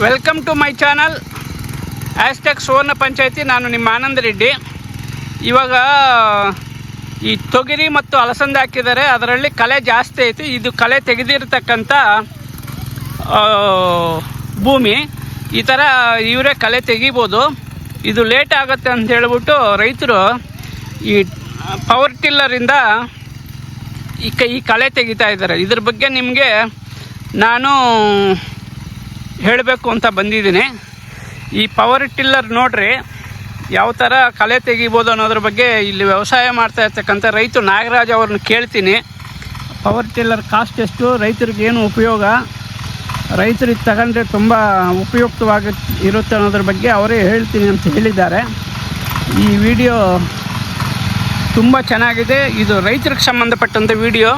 Welcome to my channel hashtag Suvarna ಪಂಚಾಯತಿ ನಾನು ನಿಮ್ಮ ಆನಂದ್ ರೆಡ್ಡಿ. ಇವಾಗ, ಈ ತೊಗರಿ ಮತ್ತು ಅಲಸಂದೆ ಹಾಕಿದ್ದಾರೆ. ಅದರಲ್ಲಿ ಕಲೆ ಜಾಸ್ತಿ ಐತಿ. ಇದು ಕಲೆ ತೆಗೆದಿರ್ತಕ್ಕಂಥ ಭೂಮಿ. ಈ ಥರ ಇವರೇ ಕಲೆ ತೆಗಿಬೋದು. ಇದು ಲೇಟ್ ಆಗುತ್ತೆ ಅಂತ ಹೇಳ್ಬಿಟ್ಟು ರೈತರು ಈ ಪವರ್ ಟಿಲ್ಲರಿಂದ ಈ ಕ, ಈ ಕಳೆ ತೆಗಿತಾ ಇದ್ದಾರೆ. ಇದ್ರ ಬಗ್ಗೆ ನಿಮಗೆ ನಾನು ಹೇಳಬೇಕು ಅಂತ ಬಂದಿದ್ದೀನಿ. ಈ ಪವರ್ ಟಿಲ್ಲರ್ ನೋಡ್ರಿ, ಯಾವ ಥರ ಕಲೆ ತೆಗಿಬೋದು ಅನ್ನೋದ್ರ ಬಗ್ಗೆ ಇಲ್ಲಿ ವ್ಯವಸಾಯ ಮಾಡ್ತಾ ಇರ್ತಕ್ಕಂಥ ರೈತ ನಾಗರಾಜ್ ಅವ್ರನ್ನ ಕೇಳ್ತೀನಿ. ಪವರ್ ಟಿಲ್ಲರ್ ಕಾಸ್ಟ್ ಎಷ್ಟು, ರೈತರಿಗೆ ಏನು ಉಪಯೋಗ? ರೈತರಿಗೆ ತಗೊಂಡ್ರೆ ತುಂಬ ಉಪಯುಕ್ತವಾಗಿ ಇರುತ್ತೆ ಅನ್ನೋದ್ರ ಬಗ್ಗೆ ಅವರೇ ಹೇಳ್ತೀನಿ ಅಂತ ಹೇಳಿದ್ದಾರೆ. ಈ ವಿಡಿಯೋ ತುಂಬ ಚೆನ್ನಾಗಿದೆ. ಇದು ರೈತರಿಗೆ ಸಂಬಂಧಪಟ್ಟಂಥ ವಿಡಿಯೋ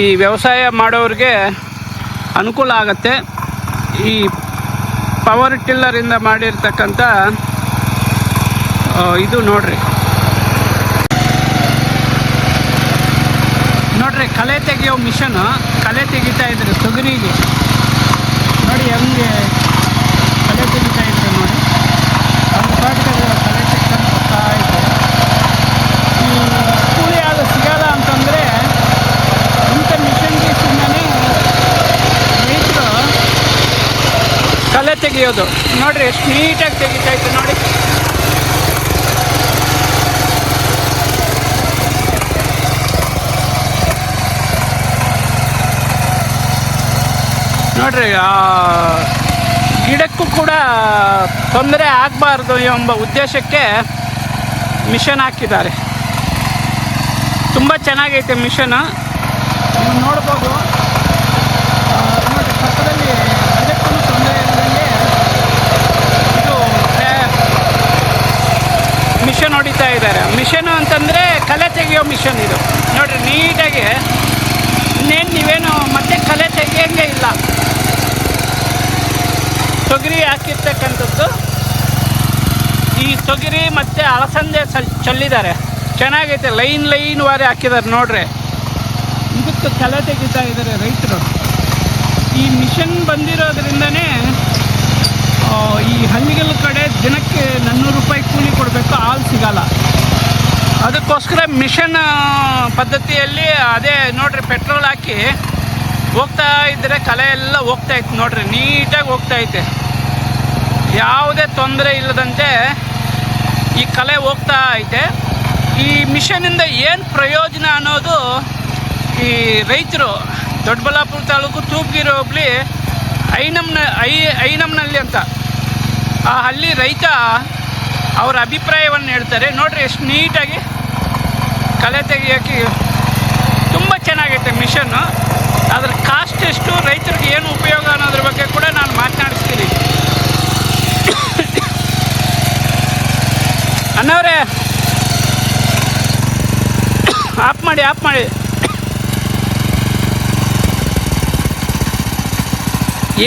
ಈ ವ್ಯವಸಾಯ ಮಾಡೋರಿಗೆ ಅನುಕೂಲ ಆಗುತ್ತೆ. ಈ ಪವರ್ ಟಿಲ್ಲರಿಂದ ಮಾಡಿರ್ತಕ್ಕಂಥ ಇದು ನೋಡ್ರಿ. ನೋಡ್ರಿ, ಕಲೆ ತೆಗೆಯೋ ಮಿಷನ್ ಕಲೆ ತೆಗಿತಾ ಇದ್ರು ತೊಗರಿಗೆ ನೋಡಿ, ಹೆಂಗೆ ಕಲೆ ತೆಗಿತಾ ಇದ್ದಾರೆ ನೋಡಿ ಒಂದು ಪಾಠದಲ್ಲಿ ಕಲೆ ತೆಗ್ಕೊಂಡು ಬರ್ತಾ ಇದ್ದಾರೆ ಈ ಕೂಲಿ ಆದ ಸಿಗಲ್ಲ ಅಂತಂದರೆ ಇಂಥ ಮಿಷನ್ಗೆ ಸುಮ್ಮನೆ ರೈತರು ಕಲೆ ತೆಗೆಯೋದು ನೋಡ್ರಿ, ಎಷ್ಟು ನೀಟಾಗಿ ತೆಗಿತಾ ಇತ್ತು ನೋಡಿ. ನೋಡ್ರಿ ಗಿಡಕ್ಕೂ ಕೂಡ ತೊಂದರೆ ಆಗಬಾರ್ದು ಎಂಬ ಉದ್ದೇಶಕ್ಕೆ ಮಿಷನ್ ಹಾಕಿದ್ದಾರೆ. ತುಂಬ ಚೆನ್ನಾಗೈತೆ ಮಿಷನ್. ನೋಡ್ಬೋದು ಆ, ನೋಡಿ ಪಕ್ಕದಲ್ಲಿ ಗಿಡಕ್ಕೂ ತೊಂದರೆ ಇಲ್ಲದಂಗೆ ಇದು ಮಿಷನ್ ಹೊಡಿತಾ ಇದ್ದಾರೆ. ಮಿಷನ್ ಅಂತಂದರೆ ಕಲೆ ತೆಗೆಯೋ ಮಿಷನ್ ಇದು. ನೋಡಿರಿ, ನೀಟಾಗಿ ಇನ್ನೇನು ನೀವೇನು ಮತ್ತೆ ಕಲೆ ತೆಗಿಯೋಂಗೆ ಇಲ್ಲ. ತೊಗರಿ ಹಾಕಿರ್ತಕ್ಕಂಥದ್ದು. ಈ ತೊಗರಿ ಮತ್ತು ಅಲಸಂದೆ ಸಲ್, ಚೆಲ್ಲಿದ್ದಾರೆ. ಚೆನ್ನಾಗೈತೆ, ಲೈನ್ ಲೈನ್ ವಾರಿ ಹಾಕಿದ್ದಾರೆ ನೋಡ್ರಿ. ಇದಕ್ಕೆ ಕಲೆ ತೆಗಿತಾ ಇದ್ದಾರೆ ರೈತರು. ಈ ಮಿಷನ್ ಬಂದಿರೋದ್ರಿಂದನೇ ಈ ಹಳ್ಳಿಗಳ ಕಡೆ ದಿನಕ್ಕೆ ನಾನ್ನೂರು ರೂಪಾಯಿ ಕೂಲಿ ಕೊಡಬೇಕು, ಹಾಲು ಸಿಗಲ್ಲ. ಅದಕ್ಕೋಸ್ಕರ ಮಿಷನ್ ಪದ್ಧತಿಯಲ್ಲಿ ಅದೇ ನೋಡ್ರಿ, ಪೆಟ್ರೋಲ್ ಹಾಕಿ ಹೋಗ್ತಾ ಇದ್ದರೆ ಕಲೆ ಎಲ್ಲ ಹೋಗ್ತಾ ಇತ್ತು ನೋಡ್ರಿ, ನೀಟಾಗಿ ಹೋಗ್ತಾ ಐತೆ. ಯಾವುದೇ ತೊಂದರೆ ಇಲ್ಲದಂತೆ ಈ ಕಲೆ ಹೋಗ್ತಾ ಐತೆ. ಈ ಮಿಷನಿಂದ ಏನು ಪ್ರಯೋಜನ ಅನ್ನೋದು ಈ ರೈತರು ದೊಡ್ಡಬಳ್ಳಾಪುರ ತಾಲೂಕು ತೂಪ್ಗಿರಿ ಹೋಬಳಿ ಐನಮ್ನ, ಐ ಐನಮ್ನಲ್ಲಿ ಅಂತ. ಆ ಹಳ್ಳಿ ರೈತ ಅವರ ಅಭಿಪ್ರಾಯವನ್ನು ಹೇಳ್ತಾರೆ. ನೋಡ್ರಿ ಎಷ್ಟು ನೀಟಾಗಿ ಕಲೆ ತೆಗಿಯೋಕ್ಕೆ ತುಂಬ ಚೆನ್ನಾಗೈತೆ ಮಿಷನ್ನು ಅದ್ರ ಕಾಸ್ಟ್ ಎಷ್ಟು, ರೈತರಿಗೆ ಏನು ಉಪಯೋಗ ಅನ್ನೋದ್ರ ಬಗ್ಗೆ ಕೂಡ ನಾನು ಮಾತನಾಡಿಸ್ತೀನಿ. ಅಣ್ಣವ್ರೆ, ಆಪ್ ಮಾಡಿ ಆಪ್ ಮಾಡಿ.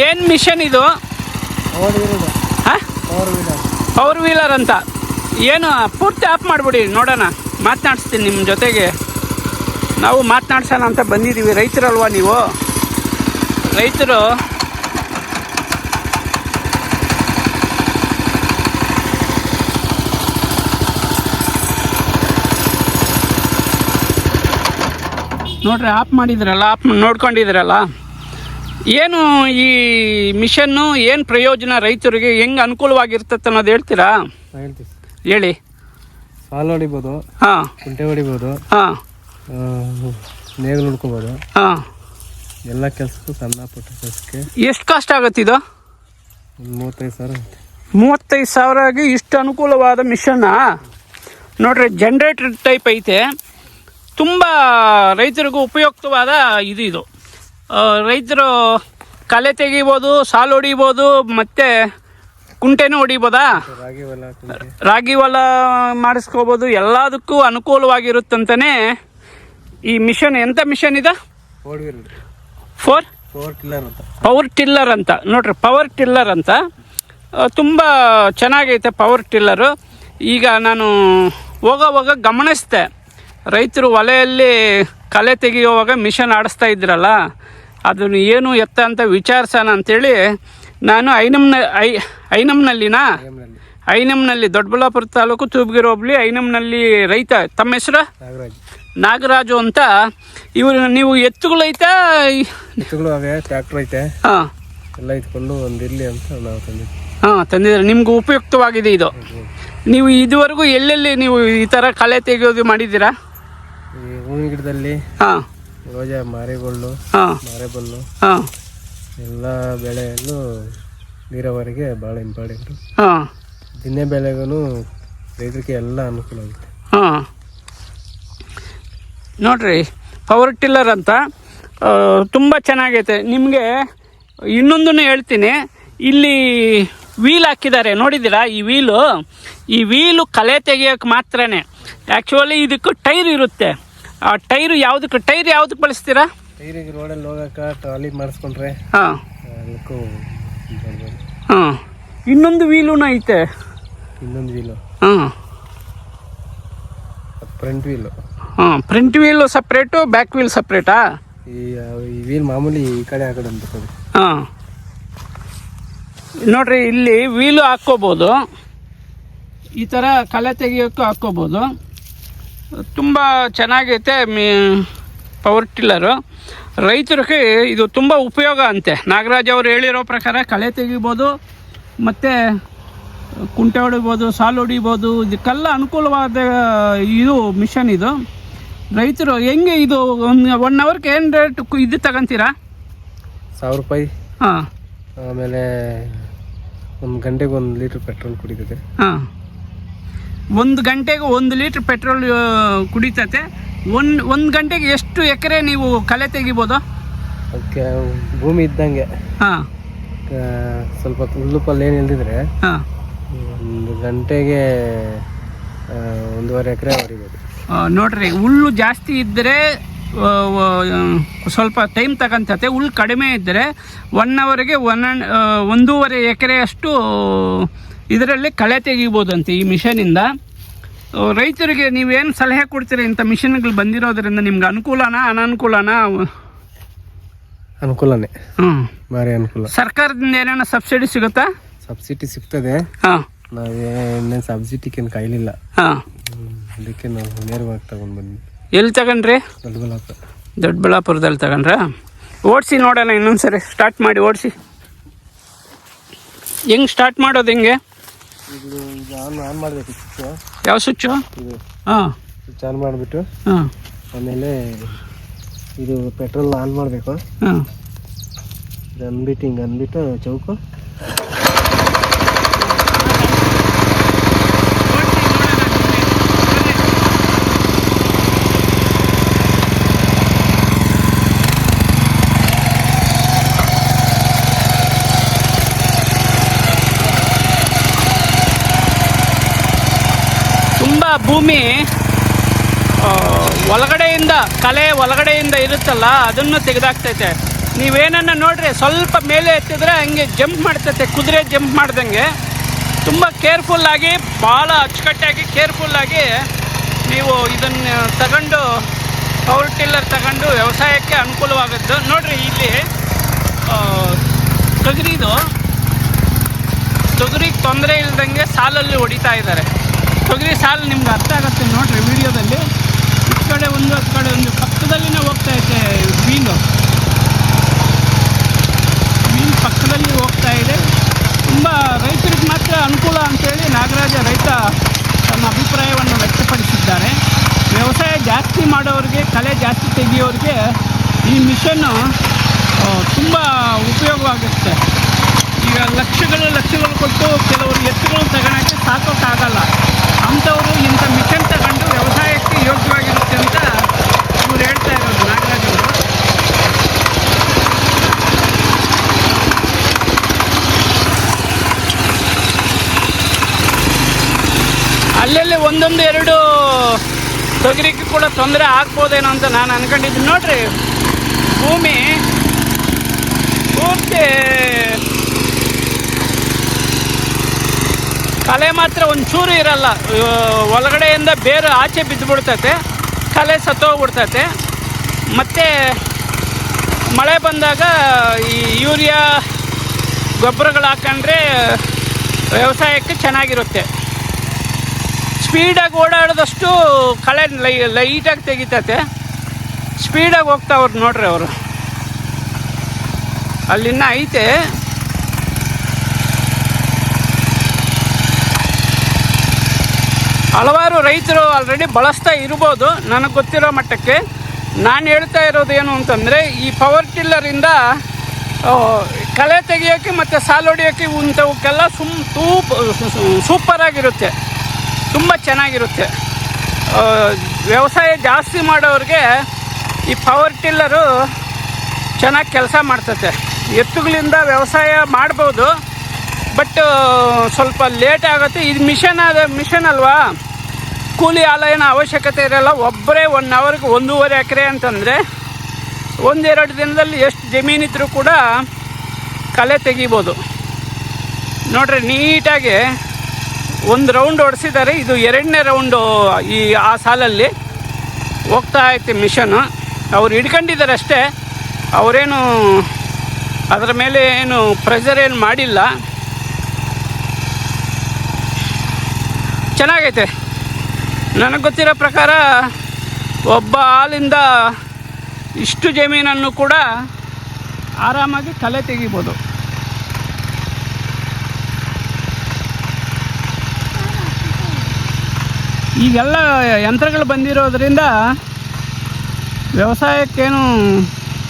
ಏನು ಮಿಷನ್ ಇದು. ಪವರ್ ವೀಲರ್ ಅಂತ. ಏನು, ಪೂರ್ತಿ ಆಫ್ ಮಾಡಿಬಿಡಿ, ನೋಡೋಣ. ಮಾತನಾಡಿಸ್ತೀನಿ ನಿಮ್ಮ ಜೊತೆಗೆ. ನಾವು ಮಾತನಾಡ್ಸೋಣ ಅಂತ ಬಂದಿದ್ದೀವಿ ರೈತರಲ್ವ ನೀವು? ರೈತರು ನೋಡ್ರಿ ಆಫ್ ಮಾಡಿದ್ರಲ್ಲ ಆಫ್ ನೋಡ್ಕೊಂಡಿದ್ರಲ್ಲ? ಏನು ಈ ಮಿಷನ್ನು ಏನು ಪ್ರಯೋಜನ ರೈತರಿಗೆ ಹೆಂಗೆ ಅನುಕೂಲವಾಗಿರ್ತದೆ ಅನ್ನೋದು ಹೇಳ್ತೀರಾ? ಹೇಳ್ತೀವಿ ಹೇಳಿ. ಸಾಲ ಹೊಡಿಬೋದು ಹಾಂ. ಕುಂಟೆ ಹೊಡಿಬೋದು ಹಾಂ. ನೇಗಿಲು ಹುಡ್ಕೋಬೋದು ಹಾಂ. ಎಲ್ಲ ಕೆಲಸಕ್ಕೂ ಸಣ್ಣ ಪುಟ್ಟ ಕೆಲಸಕ್ಕೆ ಎಷ್ಟು ಕಾಸ್ಟ್ ಆಗುತ್ತೆ ಇದು? ಒಂದು ಮೂವತ್ತೈದು ಸಾವಿರ ಆಗುತ್ತೆ. ಮೂವತ್ತೈದು ಸಾವಿರಗೆ ಇಷ್ಟು ಅನುಕೂಲವಾದ ಮಿಷನ್ನ? ನೋಡ್ರಿ ಜನ್ರೇಟರ್ ಟೈಪ್ ಐತೆ. ತುಂಬ ರೈತರಿಗೂ ಉಪಯುಕ್ತವಾದ ಇದು ಇದು. ರೈತರು ಕಲೆ ತೆಗಿಬೋದು ಸಾಲು ಹೊಡಿಬೋದು ಮತ್ತೆ ಕುಂಟೆನೂ ಹೊಡಿಬೋದಾ? ರಾಗಿ ಹೊಲ ಮಾಡಿಸ್ಕೋಬೋದು ಎಲ್ಲದಕ್ಕೂ ಅನುಕೂಲವಾಗಿರುತ್ತಂತಾನೆ ಈ ಮಿಷನ್ ಎಂಥ ಮಿಷನ್ ಇದೆ? ಫೋರ್ ಪವರ್ ಟಿಲ್ಲರ್ ಅಂತ. ನೋಡ್ರಿ ಪವರ್ ಟಿಲ್ಲರ್ ಅಂತ. ತುಂಬ ಚೆನ್ನಾಗೈತೆ ಪವರ್ ಟಿಲ್ಲರು ಈಗ ನಾನು ಹೋಗೋವಾಗ ಗಮನಿಸ್ದೆ ರೈತರು ಒಲೆಯಲ್ಲಿ ಕಲೆ ತೆಗೆಯುವಾಗ ಮಿಷನ್ ಆಡಿಸ್ತಾ ಇದ್ರಲ್ಲ ಅದನ್ನು ಏನು ಎತ್ತ ಅಂತ ವಿಚಾರಿಸೋಣ ಅಂತೇಳಿ ನಾನು ಐನಮ್ನ ಐ ಐನಮ್ನಲ್ಲಿನಾ ಐನಮ್ನಲ್ಲಿ. ದೊಡ್ಡಬಳ್ಳಾಪುರ ತಾಲೂಕು ತೂಬಗೆರೆ ಹೋಬಳಿ ಐನಮ್ನಲ್ಲಿ ರೈತ ತಮ್ಮ ಹೆಸರು? ನಾಗರಾಜ್. ಅಂತ. ಇವರು ನೀವು ಎತ್ತುಗಳೈತಾ ಎತ್ತುಗಳು ಅವೇ ಟ್ರ್ಯಾಕ್ಟರ್ ಐತೆ. ಹಾಂ. ಎಲ್ಲ ಇಟ್ಕೊಂಡು ಒಂದು ಇರಲಿ ಅಂತ ನಾವು ತಂದಿದ್ವಿ. ಹಾಂ ತಂದಿದ್ದಾರೆ? ನಿಮ್ಗೆ ಉಪಯುಕ್ತವಾಗಿದೆ ಇದು. ನೀವು ಇದುವರೆಗೂ ಎಲ್ಲೆಲ್ಲಿ ನೀವು ಈ ಥರ ಕಳೆ ತೆಗೆಯೋದು ಮಾಡಿದ್ದೀರಾ? ಹೂವಿನ ಗಿಡದಲ್ಲಿ ಹಾಂ. ರೋಜಾ ಮಾರಿಗೊಳ್ಳು ಹಾಂ. ಮಾರೆಬಲ್ಲು ಹಾಂ. ಎಲ್ಲ ಬೆಳೆಯಲ್ಲೂ ನೀರಾವರಿಗೆ ಭಾಳ ಇಂಪಾರ್ಟೆಂಟು ಹಾಂ. ದಿನೇ ಬೆಳೆಗೂ ರೈತರಿಗೆ ಎಲ್ಲ ಅನುಕೂಲ ಆಗುತ್ತೆ. ಹಾಂ. ನೋಡ್ರಿ ಪವರ್ ಟಿಲ್ಲರ್ ಅಂತ ತುಂಬ ಚೆನ್ನಾಗೈತೆ. ನಿಮಗೆ ಇನ್ನೊಂದನ್ನು ಹೇಳ್ತೀನಿ. ಇಲ್ಲಿ ವೀಲ್ ಹಾಕಿದ್ದಾರೆ ನೋಡಿದ್ದೀರಾ? ಈ ವೀಲು ಈ ವೀಲು ಕಲೆ ತೆಗಿಯೋಕೆ ಮಾತ್ರನೇ. ಆ್ಯಕ್ಚುಲಿ ಇದಕ್ಕೆ ಟೈರ್ ಇರುತ್ತೆ. ಟೈರು ಯಾವುದಕ್ಕೆ ಟೈರ್ ಯಾವ್ದಕ್ಕೆ ಬಳಸ್ತೀರಾ? ಟೈರಿಗೆ ರೋಡಲ್ಲಿ ಹೋಗಕ್ಕೆ ಟ್ರಾಲಿ ಮಾಡಿಸ್ಕೊಂಡ್ರೆ ಹಾಂ. ಅದಕ್ಕೂ. ಹಾಂ. ಇನ್ನೊಂದು ವೀಲೂ ಐತೆ? ಇನ್ನೊಂದು ವೀಲು. ಹಾಂ. Front wheel. ಹಾಂ front wheel separate back wheel ಸಪ್ರೇಟಾ? ಈ ಈ ವೀಲ್ ಮಾಮೂಲಿ ಈ ಕಡೆ ಆ ಕಡೆ ಅಂತ ಕೊಡಿ ಹಾಂ. ನೋಡ್ರಿ ಇಲ್ಲಿ ವೀಲು ಹಾಕ್ಕೋಬೋದು. ಈ ಥರ ಕಲೆ ತೆಗಿಯೋಕ್ಕೂ ಹಾಕ್ಕೋಬೋದು. ತುಂಬ ಚೆನ್ನಾಗೈತೆ. ಮೀ ಪವರ್ ಟಿಲ್ಲರು ರೈತರಿಗೆ ಇದು ತುಂಬ ಉಪಯೋಗ ಅಂತೆ. ನಾಗರಾಜ್ ಅವರು ಹೇಳಿರೋ ಪ್ರಕಾರ ಕಳೆ ತೆಗಿಬೋದು ಮತ್ತು ಕುಂಟೆ ಹೊಡಿಬೋದು ಸಾಲು ಹೊಡಿಬೋದು ಇದಕ್ಕೆಲ್ಲ ಅನುಕೂಲವಾದ ಇದು ಮಿಷನ್ ಇದು. ರೈತರು ಹೆಂಗೆ ಇದು ಒಂದು ಒನ್ ಅವರ್ಗೆ ಏನು ರೇಟ್ ಇದು ತಗೊಂತೀರಾ? ಸಾವಿರ ರೂಪಾಯಿ. ಹಾಂ. ಆಮೇಲೆ ಒಂದು ಗಂಟೆಗೆ ಒಂದು ಲೀಟ್ರ್ ಪೆಟ್ರೋಲ್ ಕುಡಿತದೆ ಹಾಂ. ಒಂದು ಗಂಟೆಗೆ ಒಂದು ಲೀಟ್ರ್ ಪೆಟ್ರೋಲ್ ಕುಡಿತತೆ. ಒಂದು ಒಂದು ಗಂಟೆಗೆ ಎಷ್ಟು ಎಕರೆ ನೀವು ಕಲೆ ತೆಗಿಬೋದು? ಓಕೆ ಭೂಮಿ ಇದ್ದಂಗೆ. ಹಾಂ. ಸ್ವಲ್ಪ ಹುಲ್ಲು ಪಲ್ಲು ಏನು ಇಲ್ದಿದ್ರೆ ಹಾಂ. ಒಂದು ಗಂಟೆಗೆ ಒಂದೂವರೆ ಎಕರೆ ಹೊರಿಬೋದು ನೋಡ್ರಿ ಹುಲ್ಲು ಜಾಸ್ತಿ ಇದ್ದರೆ ಸ್ವಲ್ಪ ಟೈಮ್ ತಗೊಂತತೆ ಹುಲ್ಲು ಕಡಿಮೆ ಇದ್ದರೆ ಒನ್ ಅವರ್ಗೆ ಒನ್ ಒಂದೂವರೆ ಎಕರೆಯಷ್ಟು ಇದರಲ್ಲಿ ಕಳೆ ತೆಗಿಬೋದಂತೆ ಈ ಮಿಷನಿಂದ ರೈತರಿಗೆ ನೀವೇನು ಸಲಹೆ ಕೊಡ್ತೀರಿ ಇಂಥ ಮಿಷನ್ಗಳು ಬಂದಿರೋದ್ರಿಂದ ನಿಮ್ಗೆ ಅನುಕೂಲನಾ ಅನಾನುಕೂಲನಾ? ಅನುಕೂಲನೇ. ಹ್ಞೂ. ಭಾರಿ ಅನುಕೂಲ. ಸರ್ಕಾರದಿಂದ ಏನೇನೋ ಸಬ್ಸಿಡಿ ಸಿಗುತ್ತಾ? ಸಬ್ಸಿಡಿ ಸಿಗ್ತದೆ. ಹಾಂ. ನಾವೇನೇ ಸಬ್ಸಿಡಿಗೇನು ಕಾಯ್ಲಿಲ್ಲ. ಹಾಂ. ಅದಕ್ಕೆ ನಾವು ನೇರವಾಗಿ ತಗೊಂಡು ಬಂದ್ವಿ. ಎಲ್ಲಿ ತಗೊಂಡ್ರಿ? ದೊಡ್ಡಬಳ್ಳಾಪುರ. ದೊಡ್ಡಬಳ್ಳಾಪುರದಲ್ಲಿ ತಗೊಂಡ್ರ? ಓಡಿಸಿ ನೋಡೋಣ ಇನ್ನೊಂದು ಸರಿ ಸ್ಟಾರ್ಟ್ ಮಾಡಿ ಓಡಿಸಿ. ಹೆಂಗೆ ಸ್ಟಾರ್ಟ್ ಮಾಡೋದು ಹೆಂಗೆ? ಇದು ಇದು ಆನ್ ಆನ್ ಮಾಡಬೇಕು ಸ್ವಿಚ್ ಯಾವ ಸ್ವಿಚ್ಚು ಇದು ಹಾಂ. ಸ್ವಿಚ್ ಆನ್ ಮಾಡಿಬಿಟ್ಟು ಹಾಂ. ಆಮೇಲೆ ಇದು ಪೆಟ್ರೋಲ್ ಆನ್ ಮಾಡಬೇಕು. ಹಾಂ. ಇದು ಅನ್ಬಿಟ್ಟು ಹಿಂಗೆ ಅಂದ್ಬಿಟ್ಟು ಚೌಕು ತುಂಬ ಭೂಮಿ ಒಳಗಡೆಯಿಂದ ಕಲೆ ಒಳಗಡೆಯಿಂದ ಇರುತ್ತಲ್ಲ, ಅದನ್ನು ತೆಗೆದಾಕ್ತೈತೆ. ನೀವೇನನ್ನು ನೋಡ್ರಿ, ಸ್ವಲ್ಪ ಮೇಲೆ ಎತ್ತಿದ್ರೆ ಹಂಗೆ ಜಂಪ್ ಮಾಡ್ತೈತೆ, ಕುದುರೆ ಜಂಪ್ ಮಾಡ್ದಂಗೆ. ತುಂಬ ಕೇರ್ಫುಲ್ಲಾಗಿ ಭಾಳ ಅಚ್ಚುಕಟ್ಟಾಗಿ ಕೇರ್ಫುಲ್ಲಾಗಿ ನೀವು ಇದನ್ನು ತಗೊಂಡು, ಪವರ್ ಟಿಲ್ಲರ್ ತಗೊಂಡು ವ್ಯವಸಾಯಕ್ಕೆ ಅನುಕೂಲವಾಗುತ್ತೆ ನೋಡ್ರಿ ಇಲ್ಲಿ ತೊಗರಿದು, ತೊಗರಿಗೆ ತೊಂದರೆ ಇಲ್ದಂಗೆ ಸಾಲಲ್ಲಿ ಹೊಡಿತಾ ಇದ್ದಾರೆ. ತೊಗರಿ ಸಾಲು ನಿಮ್ಗೆ ಅರ್ಥ ಆಗುತ್ತೆ ನೋಡ್ರಿ ವಿಡಿಯೋದಲ್ಲಿ. ಈ ಕಡೆ ಒಂದು ಹತ್ತು ಕಡೆ ಒಂದು, ಪಕ್ಕದಲ್ಲಿನೇ ಹೋಗ್ತಾ ಐತೆ ಮೀನು. ಮೀನು ಪಕ್ಕದಲ್ಲಿ ಹೋಗ್ತಾ ಇದೆ. ತುಂಬ ರೈತರಿಗೆ ಮಾತ್ರ ಅನುಕೂಲ ಅಂತೇಳಿ ನಾಗರಾಜ ರೈತ ತನ್ನ ಅಭಿಪ್ರಾಯವನ್ನು ವ್ಯಕ್ತಪಡಿಸಿದ್ದಾರೆ. ವ್ಯವಸಾಯ ಜಾಸ್ತಿ ಮಾಡೋರಿಗೆ ಕಲೆ ಜಾಸ್ತಿ ತೆಗಿಯೋರಿಗೆ ಈ ಮಿಷನ್ನು ತುಂಬ ಉಪಯೋಗವಾಗುತ್ತೆ ಈಗ ಲಕ್ಷಗಳು ಲಕ್ಷಗಳು ಕೊಟ್ಟು ಕೆಲವರು ಎತ್ತುಗಳು ತಗೊಳಕ್ಕೆ ಸಾಕೋಕ್ಕಾಗಲ್ಲ. ಅಂಥವರು ಇಂಥ ಮಿಷನ್ ತಗೊಂಡು ವ್ಯವಸಾಯಕ್ಕೆ ಯೋಗ್ಯವಾಗಿರುತ್ತೆ ಅಂತ ಇವ್ರು ಹೇಳ್ತಾ ಇರೋದು ನಾಗರಾಜ್ ಅವರು. ಅಲ್ಲಲ್ಲಿ ಒಂದೊಂದು ಎರಡು ತೊಗರಿಗೆ ಕೂಡ ತೊಂದರೆ ಆಗ್ಬೋದೇನೋ ಅಂತ ನಾನು ಅನ್ಕೊಂಡಿದ್ದೀನಿ. ನೋಡ್ರಿ, ಭೂಮಿ ಪೂರ್ತಿ ಕಲೆ ಮಾತ್ರ ಒಂಚೂರು ಇರಲ್ಲ. ಒಳಗಡೆಯಿಂದ ಬೇರೆ ಆಚೆ ಬಿದ್ದುಬಿಡ್ತೈತೆ, ಕಲೆ ಸತ್ತೋಗ್ಬಿಡ್ತೈತೆ. ಮತ್ತು ಮಳೆ ಬಂದಾಗ ಈ ಯೂರಿಯಾ ಗೊಬ್ಬರಗಳು ಹಾಕೊಂಡ್ರೆ ವ್ಯವಸಾಯಕ್ಕೆ ಚೆನ್ನಾಗಿರುತ್ತೆ. ಸ್ಪೀಡಾಗಿ ಓಡಾಡಿದಷ್ಟು ಕಳೆ ಲೈ, ಲೈಟಾಗಿ ತೆಗಿತತೆ. ಸ್ಪೀಡಾಗಿ ಹೋಗ್ತಾವ್ರು ನೋಡ್ರಿ ಅವರು. ಅಲ್ಲಿನ್ನ ಐತೆ. ಹಲವಾರು ರೈತರು ಆಲ್ರೆಡಿ ಬಳಸ್ತಾ ಇರ್ಬೋದು. ನನಗೆ ಗೊತ್ತಿರೋ ಮಟ್ಟಕ್ಕೆ. ನಾನು ಹೇಳ್ತಾ ಇರೋದು ಏನು ಅಂತಂದರೆ, ಈ ಪವರ್ ಟಿಲ್ಲರಿಂದ ಕಳೆ ತೆಗಿಯೋಕ್ಕೆ ಮತ್ತು ಸಾಲು ಹೊಡಿಯೋಕ್ಕೆ ಇಂಥವಕ್ಕೆಲ್ಲ ಸುಮ್ ತೂಪ್ ಸೂಪರಾಗಿರುತ್ತೆ ತುಂಬ ಚೆನ್ನಾಗಿರುತ್ತೆ. ವ್ಯವಸಾಯ ಜಾಸ್ತಿ ಮಾಡೋರಿಗೆ ಈ ಪವರ್ ಟಿಲ್ಲರು ಚೆನ್ನಾಗಿ ಕೆಲಸ ಮಾಡ್ತತೆ. ಎತ್ತುಗಳಿಂದ ವ್ಯವಸಾಯ ಮಾಡ್ಬೋದು. ಬಟ್ ಸ್ವಲ್ಪ ಲೇಟ್ ಆಗುತ್ತೆ. ಇದು ಮಿಷನ್ ಅದ ಮಿಷನ್ ಅಲ್ವಾ? ಕೂಲಿ ಆಲಯನ ಅವಶ್ಯಕತೆ ಇರಲ್ಲ. ಒಬ್ಬರೇ ಒನ್ ಅವರ್ಗೆ ಒಂದೂವರೆ ಎಕರೆ ಅಂತಂದರೆ ಒಂದೆರಡು ದಿನದಲ್ಲಿ ಎಷ್ಟು ಜಮೀನಿದ್ರೂ ಕೂಡ ಕಲೆ ತೆಗಿಬೋದು. ನೋಡ್ರಿ, ನೀಟಾಗಿ ಒಂದು ರೌಂಡ್ ಹೊಡೆಸಿದ್ದಾರೆ ಇದು ಎರಡನೇ ರೌಂಡು ಈ, ಆ ಸಾಲಲ್ಲಿ ಹೋಗ್ತಾ ಐತೆ ಮಿಷನು ಅವ್ರು ಹಿಡ್ಕೊಂಡಿದ್ದಾರೆ ಅಷ್ಟೇ. ಅವರೇನು ಅದರ ಮೇಲೆ ಏನು ಪ್ರೆಷರ್ ಏನು ಮಾಡಿಲ್ಲ. ಚೆನ್ನಾಗೈತೆ. ನನಗೆ ಗೊತ್ತಿರೋ ಪ್ರಕಾರ ಒಬ್ಬ ಹಾಲಿಂದ ಇಷ್ಟು ಜಮೀನನ್ನು ಕೂಡ ಆರಾಮಾಗಿ ಕಲೆ ತೆಗಿಬೋದು. ಈಗೆಲ್ಲ ಯಂತ್ರಗಳು ಬಂದಿರೋದ್ರಿಂದ ವ್ಯವಸಾಯಕ್ಕೇನು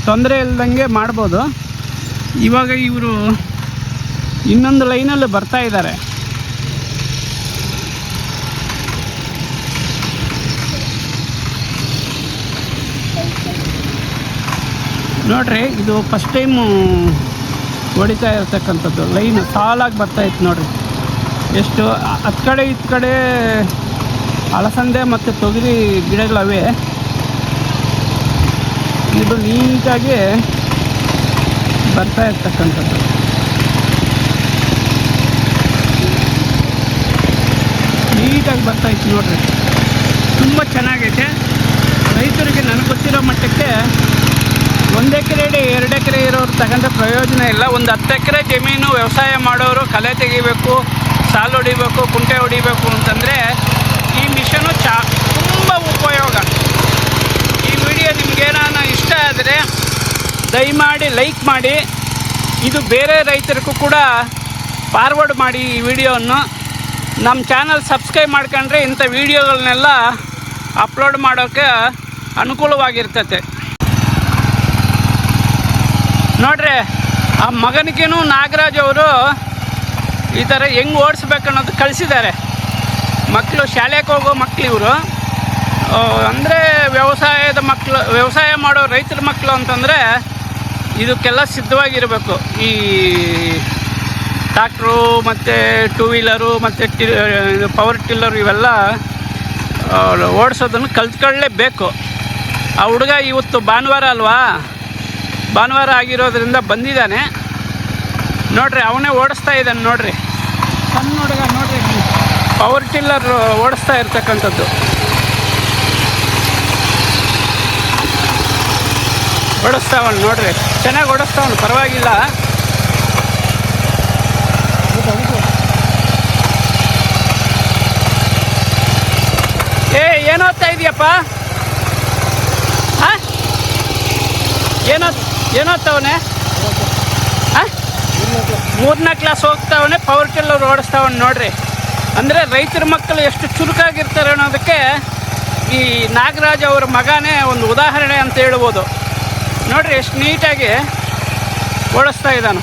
ತೊಂದರೆ ಇಲ್ದಂಗೆ ಮಾಡ್ಬೋದು. ಇವಾಗ ಇವರು ಇನ್ನೊಂದು ಲೈನಲ್ಲಿ ಬರ್ತಾ ಇದ್ದಾರೆ. ನೋಡ್ರಿ, ಇದು ಫಸ್ಟ್ ಟೈಮು ಹೊಡಿತಾ ಇರ್ತಕ್ಕಂಥದ್ದು. ಲೈನ್ ಸಾಲಾಗಿ ಬರ್ತಾ ಇತ್ತು ನೋಡ್ರಿ. ಎಷ್ಟು ಹತ್ತು ಕಡೆ ಇತ್ತು ಕಡೆ ಅಲಸಂದೆ ಮತ್ತು ತೊಗರಿ ಗಿಡಗಳವೆ. ಇದು ನೀಟಾಗಿ ಬರ್ತಾ ಇರ್ತಕ್ಕಂಥದ್ದು. ನೀಟಾಗಿ ಬರ್ತಾ ಇತ್ತು ನೋಡ್ರಿ. ತುಂಬ ಚೆನ್ನಾಗೈತೆ. ರೈತರಿಗೆ ನನಗೆ ಗೊತ್ತಿರೋ ಮಟ್ಟಕ್ಕೆ ಒಂದು ಎಕರೆ ಎರಡು ಎಕರೆ ಇರೋರು ತಗೊಂಡ್ರೆ ಪ್ರಯೋಜನ ಇಲ್ಲ. ಒಂದು ಹತ್ತು ಎಕರೆ ಜಮೀನು ವ್ಯವಸಾಯ ಮಾಡೋರು ಕಲೆ ತೆಗಿಬೇಕು, ಸಾಲು ಹೊಡಿಬೇಕು, ಕುಂಟೆ ಹೊಡಿಬೇಕು ಅಂತಂದರೆ ಈ ಮಿಷನು ಚಾ ತುಂಬ ಉಪಯೋಗ. ಈ ವಿಡಿಯೋ ನಿಮಗೇನಾನ ಇಷ್ಟ ಆದರೆ ದಯಮಾಡಿ ಲೈಕ್ ಮಾಡಿ. ಇದು ಬೇರೆ ರೈತರಿಗೂ ಕೂಡ ಫಾರ್ವರ್ಡ್ ಮಾಡಿ ಈ ವಿಡಿಯೋವನ್ನು ನಮ್ಮ ಚಾನಲ್ ಸಬ್ಸ್ಕ್ರೈಬ್ ಮಾಡ್ಕೊಂಡ್ರೆ ಇಂಥ ವಿಡಿಯೋಗಳನ್ನೆಲ್ಲ ಅಪ್ಲೋಡ್ ಮಾಡೋಕ್ಕೆ ಅನುಕೂಲವಾಗಿರ್ತತೆ. ನೋಡ್ರಿ, ಆ ಮಗನಿಗೇನು ನಾಗರಾಜ್ ಅವರು ಈ ಥರ ಹೆಂಗೆ ಓಡಿಸ್ಬೇಕು ಅನ್ನೋದು ಕಳಿಸಿದ್ದಾರೆ. ಮಕ್ಕಳು ಶಾಲೆಗೆ ಹೋಗೋ ಮಕ್ಳು ಇವರು. ಅಂದರೆ ವ್ಯವಸಾಯದ ಮಕ್ಕಳು ವ್ಯವಸಾಯ ಮಾಡೋ ರೈತರ ಮಕ್ಕಳು ಅಂತಂದರೆ ಇದಕ್ಕೆಲ್ಲ ಸಿದ್ಧವಾಗಿರಬೇಕು. ಈ ಟ್ಯಾಕ್ಟ್ರು ಮತ್ತು ಟೂ ವೀಲರು ಮತ್ತು ಟಿ ಪವರ್ ಟಿಲ್ಲರು ಇವೆಲ್ಲ ಓಡಿಸೋದನ್ನು ಕಲ್ತ್ಕೊಳ್ಳೇಬೇಕು. ಆ ಹುಡುಗ ಇವತ್ತು ಭಾನುವಾರ ಅಲ್ವಾ? ಭಾನುವಾರ ಆಗಿರೋದ್ರಿಂದ ಬಂದಿದ್ದಾನೆ. ನೋಡ್ರಿ ಅವನೇ ಓಡಿಸ್ತಾ ಇದ್ದಾನೆ ನೋಡ್ರಿ. ಸಣ್ಣ ಹುಡುಗ ನೋಡ್ರಿ ಪವರ್ ಟಿಲ್ಲರ್ ಓಡಿಸ್ತಾ ಇರ್ತಕ್ಕಂಥದ್ದು. ಓಡಿಸ್ತಾವನ್ ನೋಡ್ರಿ. ಚೆನ್ನಾಗಿ ಓಡಿಸ್ತಾವನ್ ಪರವಾಗಿಲ್ಲ. ಏ ಏನು ಓದ್ತಾ ಇದೆಯಪ್ಪ? ಹಾಂ? ಏನೋ ಏನೋತ್ತವನೆ ಹಾಂ ಮೂರನೇ ಕ್ಲಾಸ್ ಹೋಗ್ತಾವನೆ ಪವರ್ ಟಿಲ್ಲರ್ ಓಡಿಸ್ತಾವನ್ ನೋಡ್ರಿ. ಅಂದರೆ ರೈತರ ಮಕ್ಕಳು ಎಷ್ಟು ಚುರುಕಾಗಿರ್ತಾರೆ ಅನ್ನೋದಕ್ಕೆ ಈ ನಾಗರಾಜ್ ಅವ್ರ ಮಗನೇ ಒಂದು ಉದಾಹರಣೆ ಅಂತ ಹೇಳ್ಬೋದು. ನೋಡ್ರಿ, ಎಷ್ಟು ನೀಟಾಗಿ ಓಡಿಸ್ತಾ ಇದ್ದಾನೆ.